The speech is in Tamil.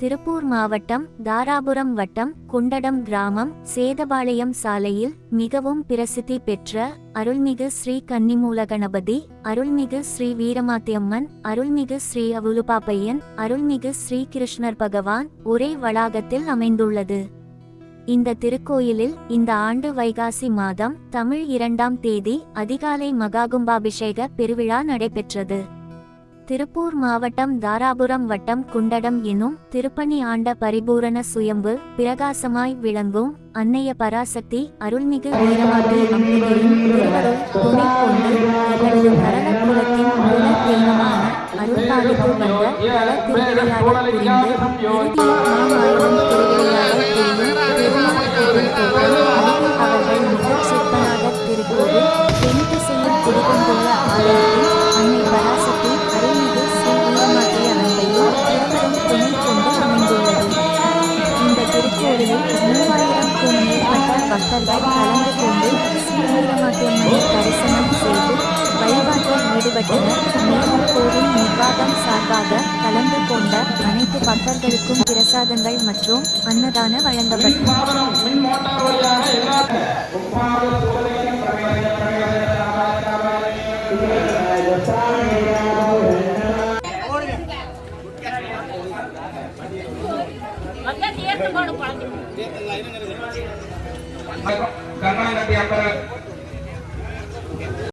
திருப்பூர் மாவட்டம் தாராபுரம் வட்டம் குண்டடம் கிராமம் சேதபாளையம் சாலையில் மிகவும் பிரசித்தி பெற்ற அருள்மிகு ஸ்ரீ கன்னிமூல கணபதி அருள்மிகு ஸ்ரீ வீரமாத்தியம்மன் அருள்மிகு ஸ்ரீ அவுலுபாப்பையன் அருள்மிகு ஸ்ரீ கிருஷ்ணர் பகவான் ஒரே வளாகத்தில் அமைந்துள்ளது. இந்த திருக்கோயிலில் இந்த ஆண்டு வைகாசி மாதம் தமிழ் இரண்டாம் தேதி அதிகாலை மகாகும்பாபிஷேக பெருவிழா நடைபெற்றது. திருப்பூர் மாவட்டம் தாராபுரம் வட்டம் குண்டடம் எனும் திருப்பணி ஆண்ட பரிபூரண சுயம்பு பிரகாசமாய் விளங்கும் அன்னைய பராசக்தி அருள்மிகு வீரமாட்டி அம்பிகையின் திருவருள் துணை கொண்டு எங்களது கரண மூல தெய்வமான அருள்பாலிக்கு வந்த பல திருவிளையாடல் புரிந்து இறுதியில் மாமாயிரம் திருவிளையாடல் புரியும் பெருமாள் அவர்கள் மிகச் சிற்பனாக திருக்கோவில் தென் திசையில் குடிகொண்டுள்ள திருக்கோவிலில் மூவாயிரம்க்கும் மேற்பட்ட பக்தர்கள் கலந்து கொண்டு ஸ்ரீ தரிசனம் செய்து வழிபாட்டில் ஈடுபட்டனர் மேலும் கோவில் நிர்வாகம் சார்பாக கலந்து கொண்ட அனைத்து பக்தர்களுக்கும் பிரசாதங்கள் மற்றும் அன்னதான வழங்கப்பட்டது கர்நாடகத்தை அப்பர்